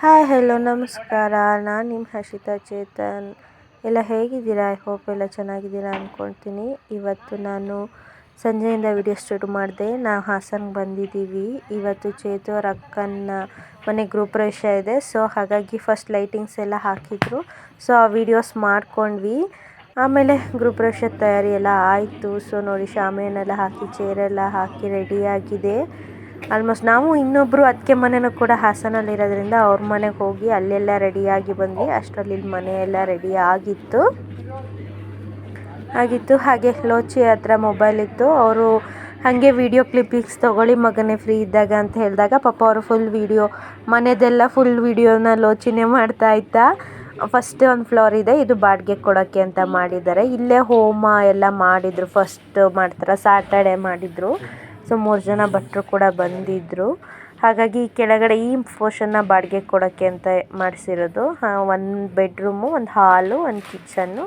Hi hello ನಮಸ್ಕಾರ. ನಾನು ನಿಮ್ಮ ಹರ್ಷಿತಾ ಚೇತನ್. ಎಲ್ಲ ಹೇಗಿದ್ದೀರಾ? ಐ ಹೋಪ್ ಎಲ್ಲ ಚೆನ್ನಾಗಿದ್ದೀರಾ ಅಂದ್ಕೊಳ್ತೀನಿ ಇವತ್ತು ನಾನು ಸಂಜೆಯಿಂದ ವಿಡಿಯೋ ಸ್ಟಾರ್ಟ್ ಮಾಡಿದೆ. ನಾವು ಹಾಸನ್ಗೆ ಬಂದಿದ್ದೀವಿ. ಇವತ್ತು ಚೇತು ಅವ್ರ ಅಕ್ಕನ ಮನೆ ಗೃಹಪ್ರವೇಶ ಇದೆ. ಸೊ ಹಾಗಾಗಿ ಫಸ್ಟ್ ಲೈಟಿಂಗ್ಸ್ ಎಲ್ಲ ಹಾಕಿದ್ರು. ಸೊ ಆ ವಿಡಿಯೋಸ್ ಮಾಡ್ಕೊಂಡ್ವಿ. ಆಮೇಲೆ ಗ್ರೂಪ್ ರೇಷ ತಯಾರಿ ಎಲ್ಲ ಆಯಿತು. ಸೊ ನೋಡಿ ಶಾಮಿಯನ್ನೆಲ್ಲ ಹಾಕಿ ಚೇರೆಲ್ಲ ಹಾಕಿ ರೆಡಿಯಾಗಿದೆ ಆಲ್ಮೋಸ್ಟ್ ನಾವು ಇನ್ನೊಬ್ಬರು ಅದಕ್ಕೆ ಮನೆಯೂ ಕೂಡ ಹಾಸನಲ್ಲಿರೋದ್ರಿಂದ ಅವ್ರ ಮನೆಗೆ ಹೋಗಿ ಅಲ್ಲೆಲ್ಲ ರೆಡಿಯಾಗಿ ಬಂದ್ವಿ ಅಷ್ಟರಲ್ಲಿ ಇಲ್ಲಿ ಮನೆ ಎಲ್ಲ ರೆಡಿ ಆಗಿತ್ತು. ಆಗಿತ್ತು. ಹಾಗೆ ಲೋಚಿ ಹತ್ರ ಮೊಬೈಲ್ ಇತ್ತು. ಅವರು ಹಾಗೆ ವಿಡಿಯೋ ಕ್ಲಿಪ್ಪಿಂಗ್ಸ್ ತೊಗೊಳ್ಳಿ ಮಗನೇ ಫ್ರೀ ಇದ್ದಾಗ ಅಂತ ಹೇಳಿದಾಗ ಪಾಪ ಅವರು ಫುಲ್ ವಿಡಿಯೋ ಮನೆದೆಲ್ಲ ಫುಲ್ ವಿಡಿಯೋನ ಲೋಚಿನೇ ಮಾಡ್ತಾ ಇತ್ತಾ ಫಸ್ಟ್ ಒಂದು ಫ್ಲೋರ್ ಇದೆ. ಇದು ಬಾಡಿಗೆ ಕೊಡೋಕ್ಕೆ ಅಂತ ಮಾಡಿದ್ದಾರೆ. ಇಲ್ಲೇ ಹೋಮ ಎಲ್ಲ ಮಾಡಿದರು. ಫಸ್ಟ್ ಮಾಡ್ತಾರೆ? ಸ್ಯಾಟರ್ಡೆ ಮಾಡಿದರು. ಸೊ ಮೂರು ಜನ ಭಟ್ರು ಕೂಡ ಬಂದಿದ್ದರು ಹಾಗಾಗಿ ಕೆಳಗಡೆ ಈ ಪೋರ್ಷನ್ನ ಬಾಡಿಗೆ ಕೊಡೋಕ್ಕೆ ಅಂತ ಮಾಡಿಸಿರೋದು. ಒಂದು ಬೆಡ್ರೂಮು ಒಂದು ಹಾಲು ಒಂದು ಕಿಚನ್ನು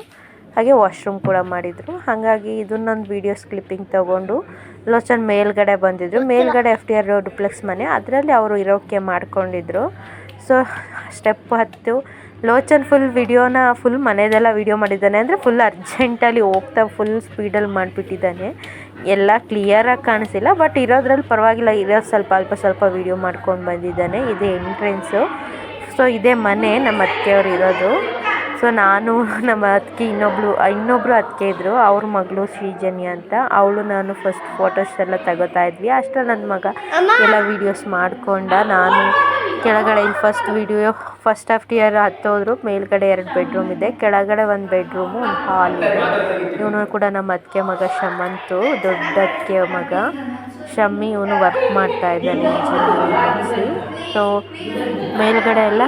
ಹಾಗೆ ವಾಶ್ರೂಮ್ ಕೂಡ ಮಾಡಿದರು. ಹಾಗಾಗಿ ಇದನ್ನೊಂದು ವೀಡಿಯೋಸ್ ಕ್ಲಿಪ್ಪಿಂಗ್ ತೊಗೊಂಡು ಲೋಚನ್ ಮೇಲ್ಗಡೆ ಬಂದಿದ್ದರು ಮೇಲ್ಗಡೆ ಎಫ್ ಡಿ ಆರ್ ಡುಪ್ಲೆಕ್ಸ್ ಮನೆ. ಅದರಲ್ಲಿ ಅವರು ಇರೋಕ್ಕೆ ಮಾಡ್ಕೊಂಡಿದ್ರು. ಸೊ ಸ್ಟೆಪ್ ಹತ್ತು ಲೋಚನ್ ಫುಲ್ ವಿಡಿಯೋನ ಫುಲ್ ಮನೆಯದೆಲ್ಲ ವಿಡಿಯೋ ಮಾಡಿದ್ದಾನೆ ಅಂದರೆ ಫುಲ್ ಅರ್ಜೆಂಟಲ್ಲಿ ಹೋಗ್ತಾ ಫುಲ್ ಸ್ಪೀಡಲ್ಲಿ ಮಾಡಿಬಿಟ್ಟಿದ್ದಾನೆ. ಎಲ್ಲ ಕ್ಲಿಯರಾಗಿ ಕಾಣಿಸಿಲ್ಲ ಬಟ್ ಇರೋದ್ರಲ್ಲಿ ಪರವಾಗಿಲ್ಲ, ಇರೋ ಸ್ವಲ್ಪ ಅಲ್ಪ ಸ್ವಲ್ಪ ವಿಡಿಯೋ ಮಾಡ್ಕೊಂಡು ಬಂದಿದ್ದಾನೆ. ಇದೇ ಎಂಟ್ರೆನ್ಸು ಸೊ ಇದೇ ಮನೆ, ನಮ್ಮ ಅತ್ತೆಯವ್ರು ಇರೋದು. ಸೊ ನಾನು ನಮ್ಮ ಅತ್ತಿಗೆ ಇನ್ನೊಬ್ಳು ಇನ್ನೊಬ್ಬರು ಅತ್ತಿಗೆ ಇದ್ದರು ಅವ್ರ ಮಗಳು ಶ್ರೀಜನ್ಯ ಅಂತ. ಅವಳು ನಾನು ಫಸ್ಟ್ ಫೋಟೋಸ್ ಎಲ್ಲ ತಗೋತಾ ಇದ್ವಿ. ಅಷ್ಟೇ ನನ್ನ ಮಗ ಎಲ್ಲ ವೀಡಿಯೋಸ್ ಮಾಡಿಕೊಂಡ. ನಾನು ಕೆಳಗಡೆ ಇಲ್ಲಿ first video first of year ಹತ್ತೋದ್ರು ಮೇಲ್ಗಡೆ ಎರಡು ಬೆಡ್ರೂಮ್ ಇದೆ. ಕೆಳಗಡೆ ಒಂದು ಬೆಡ್ರೂಮು ಒಂದು ಹಾಲ್ ಇದೆ. ಇವನು ಕೂಡ ನಮ್ಮ ಅತ್ತಿಗೆ ಮಗ ಶಮಂತು ದೊಡ್ಡ ಅತ್ತಿಗೆ ಮಗ ಶಮ್ಮಿ. ಇವನು ವರ್ಕ್ ಮಾಡ್ತಾ ಇದ್ದಾನೆ ಇಂಜಿನಿಯರಿಂಗ್ ಸೊ ಮೇಲ್ಗಡೆ ಎಲ್ಲ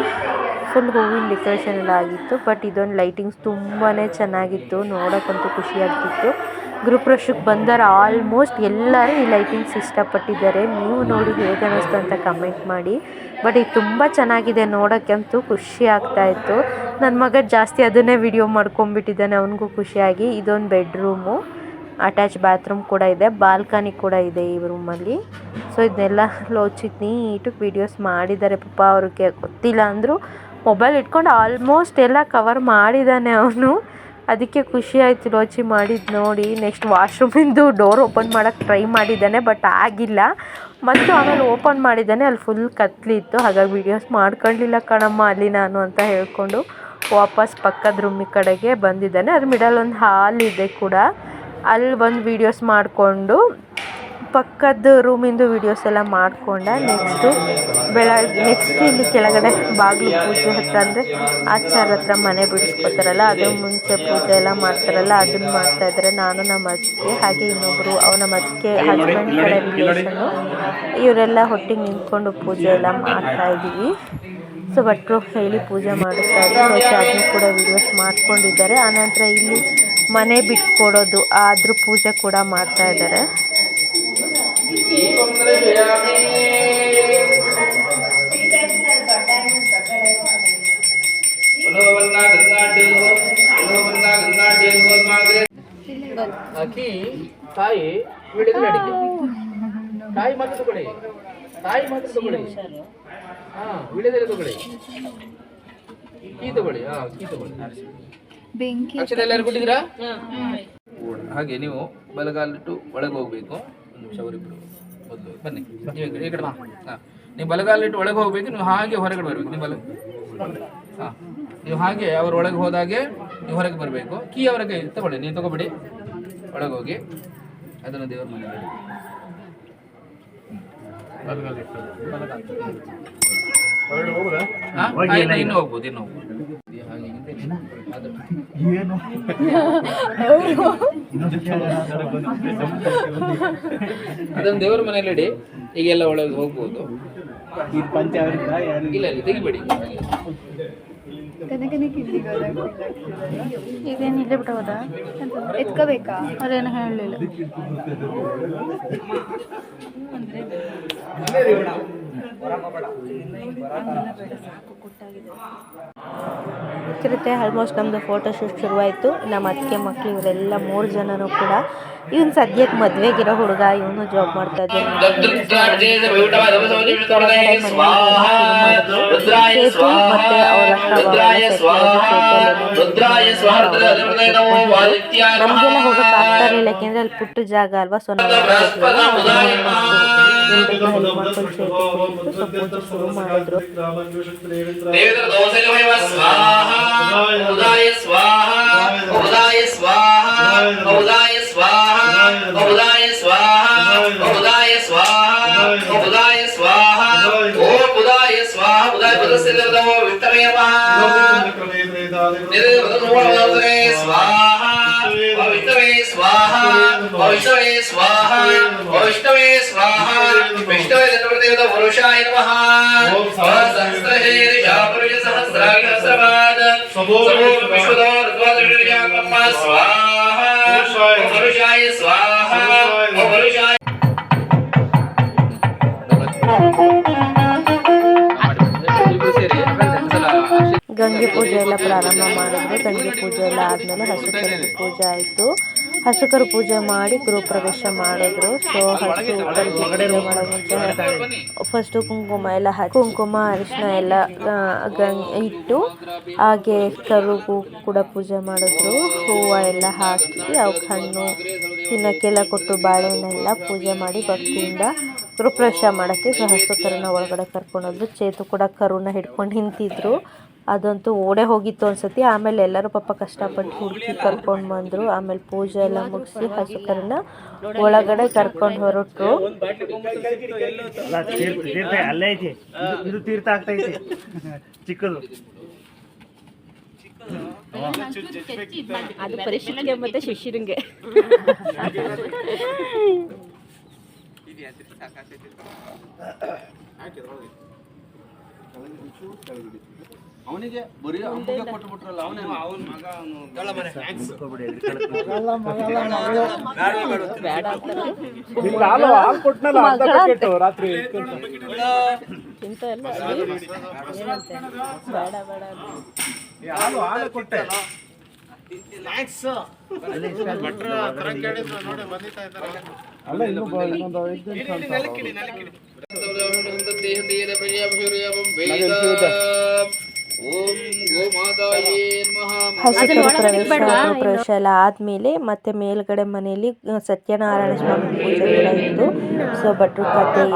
ಫುಲ್ ಹೂವಿನ ಡೆಕೋರೇಷನ್ ಎಲ್ಲ ಆಗಿತ್ತು ಬಟ್ ಇದೊಂದು ಲೈಟಿಂಗ್ಸ್ ತುಂಬಾ ಚೆನ್ನಾಗಿತ್ತು, ನೋಡೋಕ್ಕಂತೂ ಗ್ರೂಪ್ ಗೃಹಪ್ರವೇಶಕ್ಕೆ ಬಂದವರು ಆಲ್ಮೋಸ್ಟ್ ಎಲ್ಲರೂ ಈ ಲೈಟಿಂಗ್ಸ್ ಇಷ್ಟಪಟ್ಟಿದ್ದಾರೆ. ನೀವು ನೋಡಿ ಹೇಗೆ ಅನ್ನಿಸ್ತು ಅಂತ ಕಮೆಂಟ್ ಮಾಡಿ. ಬಟ್ ಇದು ತುಂಬ ಚೆನ್ನಾಗಿದೆ, ನೋಡೋಕ್ಕಂತೂ ಖುಷಿ ಆಗ್ತಾಯಿತ್ತು ನನ್ನ ಮಗ ಜಾಸ್ತಿ ಅದನ್ನೇ ವಿಡಿಯೋ ಮಾಡ್ಕೊಂಬಿಟ್ಟಿದ್ದಾನೆ ಅವನಿಗೂ ಖುಷಿಯಾಗಿ. ಇದೊಂದು ಬೆಡ್ರೂಮು ಅಟ್ಯಾಚ್ ಬಾತ್ರೂಮ್ ಕೂಡ ಇದೆ ಬಾಲ್ಕನಿ ಕೂಡ ಇದೆ ಈ ರೂಮಲ್ಲಿ ಸೊ ಇದನ್ನೆಲ್ಲ ಲೋಚಿತ್ ನೀಟಾಗಿ ವೀಡಿಯೋಸ್ ಮಾಡಿದ್ದಾರೆ. ಪಾಪ ಅವ್ರಿಗೆ ಗೊತ್ತಿಲ್ಲ ಅಂದರೂ ಮೊಬೈಲ್ ಇಟ್ಕೊಂಡು ಆಲ್ಮೋಸ್ಟ್ ಎಲ್ಲ ಕವರ್ ಮಾಡಿದ್ದಾನೆ ಅವನು. ಅದಕ್ಕೆ ಖುಷಿ ಆಯಿತು ರೋಚಿ ಮಾಡಿದ್ದು ನೋಡಿ. ನೆಕ್ಸ್ಟ್ ವಾಶ್ರೂಮಿಂದು ಡೋರ್ ಓಪನ್ ಮಾಡೋಕ್ಕೆ ಟ್ರೈ ಮಾಡಿದ್ದಾನೆ ಬಟ್ ಆಗಿಲ್ಲ. ಮತ್ತು ಆಮೇಲೆ ಓಪನ್ ಮಾಡಿದ್ದಾನೆ, ಅಲ್ಲಿ ಫುಲ್ ಕತ್ಲಿತ್ತು. ಹಾಗಾಗಿ ವೀಡಿಯೋಸ್ ಮಾಡ್ಕೊಳ್ಲಿಲ್ಲ ಕಣಮ್ಮ ಅಲ್ಲಿ ನಾನು ಅಂತ ಹೇಳಿಕೊಂಡು ವಾಪಸ್ ಪಕ್ಕದ ರೂಮಿ ಕಡೆಗೆ ಬಂದಿದ್ದಾನೆ. ಅದ್ರ ಮಿಡಲ್ ಒಂದು ಹಾಲ್ ಇದೆ ಕೂಡ. ಅಲ್ಲಿ ಬಂದು ವೀಡಿಯೋಸ್ ಮಾಡಿಕೊಂಡು ಪಕ್ಕದ ರೂಮಿಂದು ವೀಡಿಯೋಸ್ ಎಲ್ಲ ಮಾಡಿಕೊಂಡ ನೆಕ್ಸ್ಟು ಬೆಳಗ್ಗೆ ನೆಕ್ಸ್ಟ್ ಇಲ್ಲಿ ಕೆಳಗಡೆ ಬಾಗಿಲು ಪೂಜೆ ಹತ್ರ ಅಂದರೆ ಆಚಾರ ಹತ್ರ ಮನೆ ಬಿಡಿಸ್ಕೊತಾರಲ್ಲ ಅದ್ರ ಮುಂಚೆ ಪೂಜೆ ಎಲ್ಲ ಮಾಡ್ತಾರಲ್ಲ ಅದನ್ನು ಮಾಡ್ತಾಯಿದ್ದಾರೆ ನಾನು ನಮ್ಮ ಅಜ್ಜಿಗೆ ಹಾಗೆ ಇನ್ನೊಬ್ಬರು ಅವ ನಮ್ಮ ಅಜ್ಜಿಗೆ ಹಸ್ಬೆಂಡ್ ಕಡೆ ರಿಲೇಷನ್ನು ಇವರೆಲ್ಲ ಹೊಟ್ಟಿಗೆ ನಿಂತ್ಕೊಂಡು ಪೂಜೆ ಎಲ್ಲ ಮಾಡ್ತಾಯಿದ್ದೀವಿ ಸೊ ಭಟ್ರು ಹೇಳಿ ಪೂಜೆ ಮಾಡಿಸ್ತಾ ಇದ್ದಾರೆ ಸೊ ಅದನ್ನು ಕೂಡ ವೀಡಿಯೋಸ್ ಮಾಡ್ಕೊಂಡಿದ್ದಾರೆ. ಆನಂತರ ಇಲ್ಲಿ ಮನೆ ಬಿಟ್ಕೊಡೋದು ಅದ್ರ ಪೂಜೆ ಕೂಡ ಮಾಡ್ತಾ ಇದ್ದಾರೆ ಅಕ್ಕಿ ತಾಯಿ ಹೇಳಿದ್ರೆ ಅಡಿಕೆ ತಾಯಿ ಮಾತ್ರ ತಗೊಳ್ಳಿ. ತಾಯಿ ಮಾತ್ರ ತಗೊಳ್ಳಿ. ಹಾ ವಿಳೆದೆಲೆ ತಗೊಳ್ಳಿ. ಕೀ ತಗೊಳ್ಳಿ ಹಾ ಕೀ ತಗೊಳ್ಳಿ. ಬೆಂಕಿ ಎಲ್ಲರೂ ಕೊಟ್ಟಿದ್ದೀರಾ? ಹಾಗೆ ನೀವು ಬಲಗಾಲಿಟ್ಟು ಒಳಗೆ ಹೋಗ್ಬೇಕು ಒಂದು ನಿಮಿಷ ಅವರಿಬ್ರು. ಬನ್ನಿ ನೀವು ಈ ಕಡೆ-. ಹಾ ನೀವು ಬಲಗಾಲಿಟ್ಟು ಒಳಗೆ ಹೋಗ್ಬೇಕು ನೀವು ಹಾಗೆ ಹೊರಗಡೆ ಬರ್ಬೇಕು ನಿಮ್ಮ ಬಲ ಹಾ ನೀವು ಹಾಗೆ ಅವ್ರ ಒಳಗೆ ಹೋದಾಗೆ ನೀವು ಹೊರಗೆ ಬರಬೇಕು. ಕೀ ಅವರ ಕೈ ತಗೊಳ್ಳಿ ನೀವು ತಗೋಬಿಡಿ. ಒಳಗೆ ಹೋಗಿ ಅದನ್ನು ದೇವರ ಮನೆ ಇನ್ನು ಹೋಗ್ಬೋದು ಇನ್ನು ಹೋಗ್ಬೋದು. ಹಾಗೆ. ಹಿಂದೆ ನೀವು. ಅದು. ಅದನ್ನು ದೇವರ ಮನೆಯಲ್ಲಿ ಇಡಿ ಈಗೆಲ್ಲ ಒಳಗೆ ಹೋಗ್ಬೋದು. ಇಲ್ಲ ಇಲ್ಲ ತೆಗಿಬೇಡಿ. ಇದೇನು ಇಲ್ಲೇ ಬಿಟ್ಟು ಹೋದ ಎತ್ಕೋಬೇಕಾ ಅದೇನು ಹೇಳಲಿಲ್ಲ. ಚಿರತೆ ಆಲ್ಮೋಸ್ಟ್ ನಮ್ಮದು ಫೋಟೋ ಶೂಟ್ ಶುರುವಾಯಿತು. ನಮ್ಮ ಅತ್ತಿಗೆ ಮಕ್ಕಳು ಇವರೆಲ್ಲ ಮೂರು ಜನರು ಕೂಡ. ಇವನು ಸದ್ಯಕ್ಕೆ ಮದುವೆಗಿರೋ ಹುಡುಗ ಇವನು ಜಾಬ್ ಮಾಡ್ತಾ ನಮಗೆಲ್ಲ ಹೋಗಕ್ಕೆ ಆಗ್ತಾ ಇರಲಿಲ್ಲ ಯಾಕೆಂದ್ರೆ ಅಲ್ಲಿ ಪುಟ್ಟ ಜಾಗ ಅಲ್ವಾ? ಸೊ ನಾವು ఉదాయ స్వాహ ఉదాయ స్వాహ ఉదాయ స్వాహ ఉదాయ స్వాహ ఉదాయ స్వాహ ఉదాయ స్వాహ ఓ ఉదాయ స్వాహ ఉదాయ స్వాహ ಉದಾಯ ಸ್ವಾಹ ಉದಾಯ ಪದಸ್ಯ ನಿರ್ದಮೋ ವಿತ್ತಮಯವ ನಿರ್ದಮೋದನೆ ಸ್ವಾಹ ಪವಿತ್ರವೇ ಸ್ವಾಹ ಪವಿತ್ರವೇ ಸ್ವಾಹ ವೈಷ್ಣವೇ ಸ್ವಾಹ ವಿಷ್ಣುವೇ ಧರ್ಮದೇವತ ಪುರುಷಾಯ ನಮಃ ಸಹಸ್ರಶೀರ್ಷ ಪುರುಷ ಸಹಸ್ರಾಕ್ಷ ಸಹಸ್ರಪಾದ ಸಮೋ ವಿಶ್ವದೋ ಋತ್ವಾದಶಿರ್ಯಾಕಮ್ಮ ಸ್ವಾಹ ಪುರುಷಾಯ ಸ್ವಾಹ ಪುರುಷಾಯ ಇಬ್ರು ಸೇರಿ ಒಂದ್ಸಲ ಆಶೀರ್ವಾದ ಗಂಗೆ ಪೂಜೆ ಎಲ್ಲ ಪ್ರಾರಂಭ ಮಾಡಿದ್ರು ಗಂಗೆ ಪೂಜೆ ಎಲ್ಲ ಆದಮೇಲೆ ಹಸುಕರ ಪೂಜೆ ಆಯಿತು ಹಸುಕರು ಪೂಜೆ ಮಾಡಿ ಗೃಹಪ್ರವೇಶ ಮಾಡಿದ್ರು. ಸೊ ಹಸು ಫಸ್ಟ್ ಪೂಜೆ ಮಾಡೋ ಮುಂಚೆ ಫಸ್ಟು ಕುಂಕುಮ ಎಲ್ಲ ಹಾಕಿ ಕುಂಕುಮ ಅರಿಶಿನ ಎಲ್ಲ ಇಟ್ಟು ಹಾಗೆ ಕರುಗೂ ಕೂಡ ಪೂಜೆ ಮಾಡಿದ್ರು. ಹೂವು ಎಲ್ಲ ಹಾಕಿ ಅವಕ್ಕೆ ಹಣ್ಣು ತಿನ್ನಕ್ಕೆಲ್ಲ ಕೊಟ್ಟು ಬಾಳೆಹಣ್ಣೆಲ್ಲ ಪೂಜೆ ಮಾಡಿ ಭಕ್ತಿಯಿಂದ ಗೃಹಪ್ರವೇಶ ಮಾಡೋಕ್ಕೆ ಸೊ ಹಸು ಕರುನ ಒಳಗಡೆ ಕರ್ಕೊಂಡೋದ್ರು. ಚೇತು ಕೂಡ ಕರುನ ಹಿಡ್ಕೊಂಡು ನಿಂತಿದ್ರು. ಅದಂತೂ ಓಡೇ ಹೋಗಿತ್ತು ಅನ್ಸತಿ ಆಮೇಲೆ ಎಲ್ಲರೂ ಪಾಪ ಕಷ್ಟಪಟ್ಟು ಹುಡುಕಿ ಕರ್ಕೊಂಡು ಬಂದರು. ಆಮೇಲೆ ಪೂಜೆ ಎಲ್ಲ ಮುಗಿಸಿ ಹಸು ಕರುನ ಒಳಗಡೆ ಕರ್ಕೊಂಡು ಹೊರಟು ಅಲ್ಲ ಐತಿ. ಇದು- ತೀರ್ಥ ಆಗ್ತಾ ಐತಿ. ಚಿಕ್ಕದು. ಅದು ಪರಿಶೀಲಿಗೆ ಮತ್ತೆ ಶಿಷ್ಯರಿಗೆ ಅವನಿಗೆ ಬರೀ ಅಮ್ಮಗೆ ಕೊಟ್ಟುಬಿಟ್ರಲ್ಲ ಅವನೇ ಅವನ ಮಗ ಅವನು ಅನ್ಕೋಬಿಡಿ ಎಲ್ಲಿ ಕಳ್ಕೊಂಡು. ಓಂ ಗೋಮಾತಾಯೇ ನಮಃ ಹಸುಕರು ಪ್ರವೇಶ ಪ್ರವೇಶ ಎಲ್ಲ ಆದಮೇಲೆ ಮತ್ತೆ ಮೇಲ್ಗಡೆ ಮನೆಯಲ್ಲಿ ಸತ್ಯನಾರಾಯಣ ಸ್ವಾಮಿ ಪೂಜೆ ಕೂಡ ಇತ್ತು. ಸೊ ಭಟ್ರು ಕತೆ ಎಲ್ಲ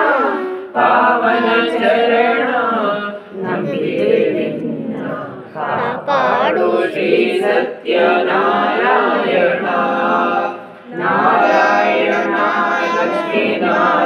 ಪಾವನ ಶರಣ ನಂಬಿರಿ ನಿನ್ನ ಕಾಪಾಡು ಶ್ರೀ ಸತ್ಯನಾರಾಯಣ ನಾರಾಯಣ ಲಕ್ಷ್ಮೀ ನಾರಾಯಣ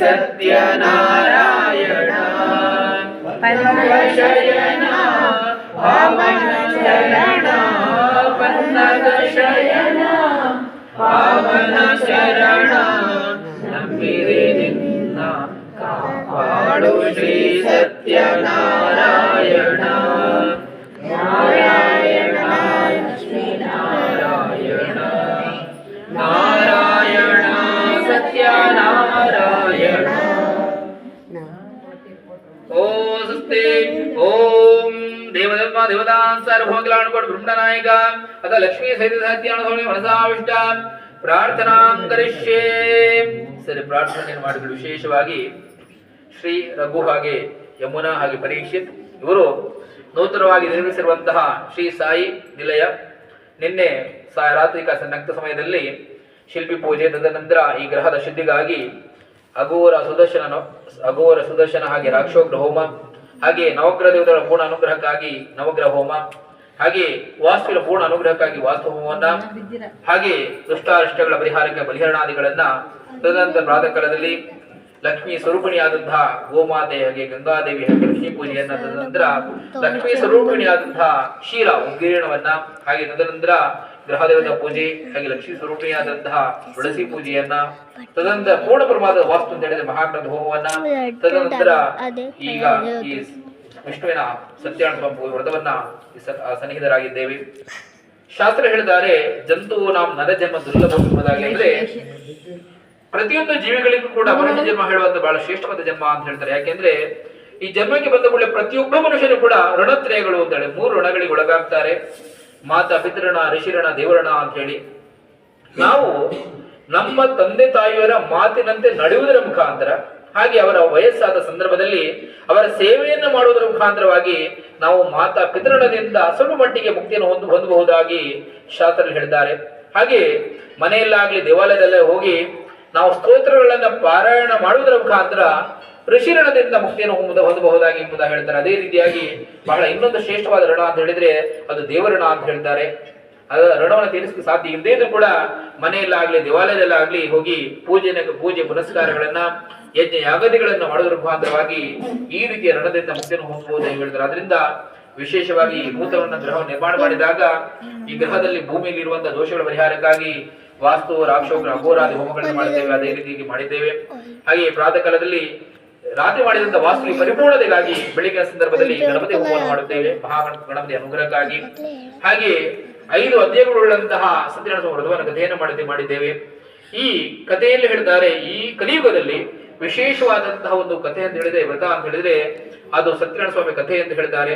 सत्यनारायण पन्नशयन पावनचरण पन्नदशयन पावनचरण नम्बिरि निन्न कापाडु श्री सत्यनारायण नारायण नारायण नारायण सत्यनारायण ಓಂ ಓಂ ದೇವಧರ್ಮ ದೇವತಾನ್ ಸರ್ವೋಗಿಲಾನುಕೋಟ್ ಬ್ರಹ್ಮನಾಯಕ. ಅದ ಲಕ್ಷ್ಮೀ ಸಹಿತ ಸತ್ಯಾನುಭವನಿ ಮನಸಾವಿಷ್ಟ ಪ್ರಾರ್ಥನಾಂ ಸರಿ, ಪ್ರಾರ್ಥನೆಯನ್ನು ಮಾಡಿದ್ರು ವಿಶೇಷವಾಗಿ ಶ್ರೀ ರಘು ಹಾಗೆ ಯಮುನಾ ಹಾಗೆ ಪರೀಕ್ಷಿತ್. ಇವರು ನೂತನವಾಗಿ ನಿರ್ಮಿಸಿರುವಂತಹ ಶ್ರೀ ಸಾಯಿ ನಿಲಯ. ನಿನ್ನೆ ಸಾ ರಾತ್ರಿಕ ನಕ್ತ ಸಮಯದಲ್ಲಿ ಶಿಲ್ಪಿ ಪೂಜೆ ತದನಂತರ ಈ ಗ್ರಹದ ಶುದ್ಧಿಗಾಗಿ ಅಘೋರ ಸುದರ್ಶನ ಅಘೋರ ಸುದರ್ಶನ ಹಾಗೆ ರಾಕ್ಷೋಗ್ರ ಹೋಮ ಹಾಗೆ ನವಗ್ರಹ ದೇವತೆಗಳ ಪೂರ್ಣ ಅನುಗ್ರಹಕ್ಕಾಗಿ ನವಗ್ರಹ ಹೋಮ ಹಾಗೆ ವಾಸ್ತುವಿನ ಪೂರ್ಣ ಅನುಗ್ರಹಕ್ಕಾಗಿ ವಾಸ್ತು ಹೋಮವನ್ನ ಹಾಗೆ ದುಷ್ಟಾರಿಷ್ಟಗಳ ಪರಿಹಾರಕ್ಕೆ ಬಲಿಹರಣಾದಿಗಳನ್ನ ತದನಂತರ ಪ್ರಾತಃ ಕಾಲದಲ್ಲಿ ಲಕ್ಷ್ಮೀ ಸ್ವರೂಪಿಣಿಯಾದಂತಹ ಗೋಮಾತೆ ಹಾಗೆ ಗಂಗಾದೇವಿ ಹಾಗೆ ಲಕ್ಷ್ಮೀ ಪೂಜೆಯನ್ನ ತದನಂತರ ಲಕ್ಷ್ಮೀ ಸ್ವರೂಪಿಣಿಯಾದಂತಹ ಕ್ಷೀರ ಉದ್ಗೀರ್ಣವನ್ನ, ಹಾಗೆ ತದನಂತರ ಗ್ರಹದೇವತಾ ಪೂಜೆ, ಹಾಗೆ ಲಕ್ಷ್ಮೀ ಸ್ವರೂಪಿಯಾದಂತಹ ತುಳಸಿ ಪೂಜೆಯನ್ನ, ತದನಂತರ ಪೂರ್ಣ ಪ್ರಮಾದ ವಾಸ್ತು ಅಂತ ಹೇಳಿದ್ರೆ ಮಹಾಗ್ರಂಥ ಹೋಮವನ್ನ, ತದನಂತರ ಈಗ ಈ ವಿಷ್ಣುವಿನ ಸತ್ಯಾಣ ವ್ರತವನ್ನ ಸನ್ನಿಹಿತರಾಗಿದ್ದೇವೆ. ಶಾಸ್ತ್ರ ಹೇಳಿದ್ದಾರೆ ಜಂತು ನಾವು ನರ ಜನ್ಮ ಎಂಬುದಾಗಿ ಅಂದ್ರೆ, ಪ್ರತಿಯೊಂದು ಜೀವಿಗಳಿಗೂ ಕೂಡ ಮನುಷ್ಯ ಜನ್ಮ ಹೇಳುವಂತ ಬಹಳ ಶ್ರೇಷ್ಠವಾದ ಜನ್ಮ ಅಂತ ಹೇಳ್ತಾರೆ. ಯಾಕೆಂದ್ರೆ, ಈ ಜನ್ಮಕ್ಕೆ ಬಂದ ಕೂಡಲೇ ಪ್ರತಿಯೊಬ್ಬ ಮನುಷ್ಯನು ಕೂಡ ಋಣತ್ರಯಗಳು ಅಂತ ಹೇಳಿ ಮೂರು ಋಣಗಳಿಗೆ ಒಳಗಾಗ್ತಾರೆ. ಮಾತಾ ಪಿತೃಣ, ಋಷಿರಣ, ದೇವರಣ ಅಂತ ಹೇಳಿ. ನಾವು ನಮ್ಮ ತಂದೆ ತಾಯಿಯರ ಮಾತಿನಂತೆ ನಡೆಯುವುದರ ಮುಖಾಂತರ, ಹಾಗೆ ಅವರ ವಯಸ್ಸಾದ ಸಂದರ್ಭದಲ್ಲಿ ಅವರ ಸೇವೆಯನ್ನು ಮಾಡುವುದರ ಮುಖಾಂತರವಾಗಿ ನಾವು ಮಾತಾ ಪಿತೃಣದಿಂದ ಸ್ವಲ್ಪ ಮಟ್ಟಿಗೆ ಮುಕ್ತಿಯನ್ನು ಹೊಂದ ಹೊಂದಬಹುದಾಗಿ ಶಾಸ್ತ್ರ ಹೇಳಿದ್ದಾರೆ. ಹಾಗೆ ಮನೆಯಲ್ಲಾಗಲಿ ದೇವಾಲಯದಲ್ಲೇ ಹೋಗಿ ನಾವು ಸ್ತೋತ್ರಗಳನ್ನ ಪಾರಾಯಣ ಮಾಡುವುದರ ಮುಖಾಂತರ ಋಷಿರಣದಿಂದ ಮುಕ್ತಿಯನ್ನು ಹೊಂದ ಹೊಂದಬಹುದಾಗಿ ಎಂಬುದಾಗಿ ಹೇಳ್ತಾರೆ. ಅದೇ ರೀತಿಯಾಗಿ ಬಹಳ ಇನ್ನೊಂದು ಶ್ರೇಷ್ಠವಾದ ಋಣ ಅಂತ ಹೇಳಿದ್ರೆ ಅದು ದೇವರಣ ಅಂತ ಹೇಳ್ತಾರೆ. ಅದ ಋಣವನ್ನು ತೀರಿಸಲಿಕ್ಕೆ ಸಾಧ್ಯ ಇಲ್ಲದೇ ಇದ್ರೂ ಕೂಡ ಮನೆಯಲ್ಲಾಗ್ಲಿ, ದೇವಾಲಯದಲ್ಲಾಗ್ಲಿ ಹೋಗಿ ಪೂಜೆ ಪೂಜೆ ಪುನಸ್ಕಾರಗಳನ್ನ, ಯಜ್ಞ ಯಾಗದಿಗಳನ್ನು ಮಾಡೋದ್ರ ಮುಖಾಂತರವಾಗಿ ಈ ರೀತಿಯ ಋಣದಿಂದ ಮುಕ್ತಿಯನ್ನು ಹೊಂದಬಹುದು ಎಂದು ಹೇಳ್ತಾರೆ. ಅದರಿಂದ ವಿಶೇಷವಾಗಿ ಭೂತವನ್ನ ಗ್ರಹ ನಿರ್ಮಾಣ ಮಾಡಿದಾಗ ಈ ಗ್ರಹದಲ್ಲಿ ಭೂಮಿಯಲ್ಲಿ ಇರುವಂತಹ ದೋಷಗಳ ಪರಿಹಾರಕ್ಕಾಗಿ ವಾಸ್ತು, ರಾಕ್ಷೋಗ್ರ, ಅಘೋರಾದಿ ಹೋಮಗಳನ್ನು ಮಾಡಿದ್ದೇವೆ. ಅದೇ ರೀತಿಯಾಗಿ ಮಾಡಿದ್ದೇವೆ. ಹಾಗೆ ಪ್ರಾತಃ ಕಾಲದಲ್ಲಿ ರಾತ್ರಿ ಮಾಡಿದಂತ ವಾಸ್ತು ಪರಿಪೂರ್ಣತೆಗಾಗಿ ಬೆಳಿಗ್ಗೆ ಸಂದರ್ಭದಲ್ಲಿ ಗಣಪತಿ ಹೋಮವನ್ನು ಮಾಡುತ್ತೇವೆ. ಮಹಾಗಣ ಗಣಪತಿ ಅನುಗ್ರಹಕ್ಕಾಗಿ. ಹಾಗೆ ಐದು ಅಧ್ಯಾಯಗಳುಳ್ಳಂತಹ ಸತ್ಯನಾರಾಯಣ ವ್ರತವನ್ನು ಕಥೆಯನ್ನು ಮಾಡಿದ್ದೆ, ಮಾಡಿದ್ದೇವೆ. ಈ ಕಥೆಯಲ್ಲಿ ಹೇಳ್ತಾರೆ ಈ ಕಲಿಯುಗದಲ್ಲಿ ವಿಶೇಷವಾದಂತಹ ಒಂದು ಕಥೆ ಅಂತ ಹೇಳಿದ್ರೆ, ವ್ರತ ಅಂತ ಹೇಳಿದ್ರೆ, ಅದು ಸತ್ಯನಾರಾಯಣ ಸ್ವಾಮಿ ಕಥೆ ಅಂತ ಹೇಳ್ತಾರೆ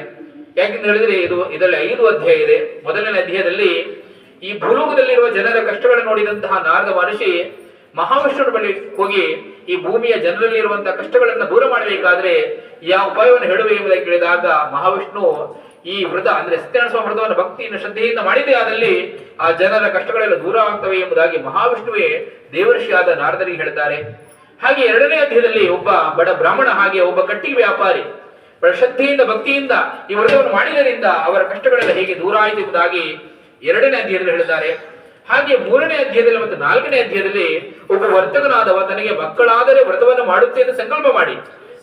ಯಾಕೆಂತ ಹೇಳಿದ್ರೆ, ಇದು ಇದರಲ್ಲಿ ಐದು ಅಧ್ಯಾಯ ಇದೆ. ಮೊದಲನೇ ಅಧ್ಯಾಯದಲ್ಲಿ ಈ ಭೂಲೋಕದಲ್ಲಿರುವ ಜನರ ಕಷ್ಟಗಳನ್ನು ನೋಡಿದಂತಹ ನಾರದ ಮಹರ್ಷಿ ಮಹಾವಿಷ್ಣುವಿನ ಬಳಿ ಹೋಗಿ ಈ ಭೂಮಿಯ ಜನರಲ್ಲಿ ಇರುವಂತಹ ಕಷ್ಟಗಳನ್ನ ದೂರ ಮಾಡಬೇಕಾದ್ರೆ ಯಾವ ಉಪಾಯವನ್ನು ಹೇಳುವೆ ಎಂಬುದಾಗಿ ಕೇಳಿದಾಗ ಮಹಾವಿಷ್ಣು ಈ ವೃದ ಅಂದ್ರೆ ಸತ್ಯನಾರಾಯಣ ವ್ರತವನ್ನು ಭಕ್ತಿಯಿಂದ, ಶ್ರದ್ಧೆಯಿಂದ ಮಾಡಿದೆ ಆದಲ್ಲಿ ಆ ಜನರ ಕಷ್ಟಗಳೆಲ್ಲ ದೂರ ಆಗ್ತವೆ ಎಂಬುದಾಗಿ ಮಹಾವಿಷ್ಣುವೇ ದೇವರ್ಷಿಯಾದ ನಾರದರಿಗೆ ಹೇಳ್ತಾರೆ. ಹಾಗೆ ಎರಡನೇ ಅಧ್ಯಯದಲ್ಲಿ ಒಬ್ಬ ಬಡ ಬ್ರಾಹ್ಮಣ ಹಾಗೆ ಒಬ್ಬ ಕಟ್ಟಿಗೆ ವ್ಯಾಪಾರಿ ಶ್ರದ್ಧೆಯಿಂದ, ಭಕ್ತಿಯಿಂದ ಈ ವ್ರತವನ್ನು ಮಾಡಿದರಿಂದ ಅವರ ಕಷ್ಟಗಳೆಲ್ಲ ಹೇಗೆ ದೂರ ಆಯಿತು ಎಂಬುದಾಗಿ ಎರಡನೇ ಅಧ್ಯಾಯದಲ್ಲಿ ಹೇಳಿದ್ದಾರೆ ಹಾಗೆ ಮೂರನೇ ಅಧ್ಯಾಯದಲ್ಲಿ ಮತ್ತು ನಾಲ್ಕನೇ ಅಧ್ಯಾಯದಲ್ಲಿ ಒಬ್ಬ ವರ್ತಕನಾದವ ತನಗೆ ಮಕ್ಕಳಾದರೆ ವ್ರತವನ್ನು ಮಾಡುತ್ತೆ ಎಂದು ಸಂಕಲ್ಪ ಮಾಡಿ.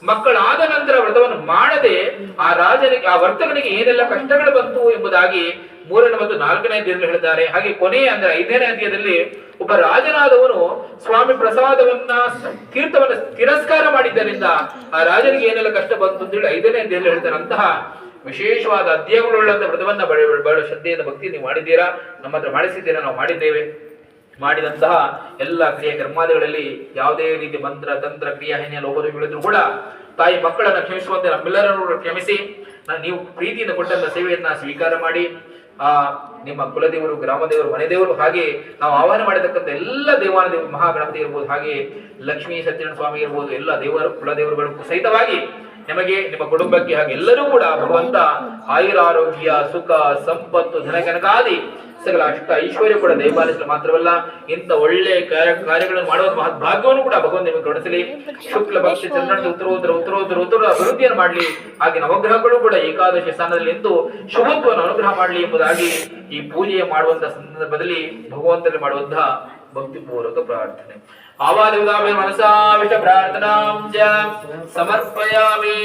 ಮಕ್ಕಳಾದ ನಂತರ ವ್ರತವನ್ನು ಮಾಡದೆ ಆ ರಾಜನಿಗೆ, ಆ ವರ್ತಕನಿಗೆ ಏನೆಲ್ಲ ಕಷ್ಟಗಳು ಬಂತು ಎಂಬುದಾಗಿ ಮೂರನೇ ಮತ್ತು ನಾಲ್ಕನೇ ಅಧ್ಯಾಯದಲ್ಲಿ ಹೇಳಿದ್ದಾರೆ ಹಾಗೆ ಕೊನೆಯ ಅಂದ್ರೆ ಐದನೇ ಅಧ್ಯಾಯದಲ್ಲಿ ಒಬ್ಬ ರಾಜನಾದವನು ಸ್ವಾಮಿ ಪ್ರಸಾದವನ್ನ ತೀರ್ಥವನ್ನ ತಿರಸ್ಕಾರ ಮಾಡಿದ್ದರಿಂದ ಆ ರಾಜನಿಗೆ ಏನೆಲ್ಲ ಕಷ್ಟ ಬಂತು ಅಂತ ಹೇಳಿ ಐದನೇ ಅಧ್ಯಾಯದಲ್ಲಿ ಹೇಳ್ತಾರೆ ಅಂತಹ ವಿಶೇಷವಾದ ಅಧ್ಯಯನಗಳುಳ್ಳಂತ ವ್ರತವನ್ನ ಬಹಳ ಶ್ರದ್ಧೆಯಿಂದ ಭಕ್ತಿ ನೀವು ಮಾಡಿದ್ದೀರಾ? ನಮ್ಮ ಹತ್ರ ಮಾಡಿಸಿದ್ದೀರಾ ನಾವು ಮಾಡಿದ್ದೇವೆ. ಮಾಡಿದಂತಹ ಎಲ್ಲ ಕ್ರಿಯೆ ಕರ್ಮಾದಿಗಳಲ್ಲಿ ಯಾವುದೇ ರೀತಿ ಮಂತ್ರ, ತಂತ್ರ, ಕ್ರಿಯಾ ಲೋಪದಲ್ಲಿ ಲೋಪದೋಷಗಳಿದ್ರು ಕೂಡ ತಾಯಿ ಮಕ್ಕಳನ್ನು ಕ್ಷಮಿಸುವಂತೆ ನಮ್ಮೆಲ್ಲರನ್ನು ಕ್ಷಮಿಸಿ ನೀವು ಪ್ರೀತಿಯಿಂದ ಕೊಟ್ಟಂತ ಸೇವೆಯನ್ನ ಸ್ವೀಕಾರ ಮಾಡಿ, ಆ, ನಿಮ್ಮ ಕುಲದೇವರು, ಗ್ರಾಮದೇವರು, ಮನೆದೇವರು ಹಾಗೆ ನಾವು ಆಹ್ವಾನ ಮಾಡಿರ್ತಕ್ಕಂಥ ಎಲ್ಲ ದೇವಾನ ದೇವ ಮಹಾಗಣಪತಿ ಇರ್ಬೋದು, ಹಾಗೆ ಲಕ್ಷ್ಮೀ ಸತ್ಯನಾರಾಯಣ ಸ್ವಾಮಿ ಇರ್ಬೋದು, ಎಲ್ಲ ದೇವರು ಕುಲದೇವರುಗಳು ಸಹಿತವಾಗಿ ನಿಮಗೆ ನಿಮ್ಮ ಕುಟುಂಬಕ್ಕೆ ಹಾಗೆ ಎಲ್ಲರೂ ಕೂಡ ಭಗವಂತ ಆಯುರಾರೋಗ್ಯ, ಸುಖ, ಸಂಪತ್ತು ಧನಕನಕಾದಿ ಸಕಲ ಅಷ್ಟ ಐಶ್ವರ್ಯ ಕೂಡ ದಯಪಾಲಿಸಲು ಮಾತ್ರವಲ್ಲ, ಇಂಥ ಒಳ್ಳೆ ಕಾರ್ಯ ಕಾರ್ಯಗಳನ್ನು ಮಾಡುವ ಮಹತ್ ಭಾಗ್ಯವನ್ನು ಕೂಡ ಭಗವಂತ ನಿಮಗೆ ಕೊಡಿಸಲಿ. ಶುಕ್ಲ ಪಕ್ಷ ಚಂದ್ರನ ಉತ್ತರೋತ್ತರ ಉತ್ತರೋತ್ತರ ಉತ್ತರ ಅಭಿವೃದ್ಧಿಯನ್ನು ಮಾಡಲಿ. ಹಾಗೆ ನವಗ್ರಹಗಳು ಕೂಡ ಏಕಾದಶಿ ಸ್ಥಾನದಲ್ಲಿ ನಿಂತು ಶುಭತ್ವವನ್ನು ಅನುಗ್ರಹ ಮಾಡಲಿ ಎಂಬುದಾಗಿ ಈ ಪೂಜೆ ಮಾಡುವಂತಹ ಸಂದರ್ಭದಲ್ಲಿ ಭಗವಂತನಲ್ಲಿ ಮಾಡುವಂತಹ ಭಕ್ತಿಪೂರ್ವಕ ಪ್ರಾರ್ಥನೆ. ఆవాదుగా ప్రార్థనా సమర్పయామి.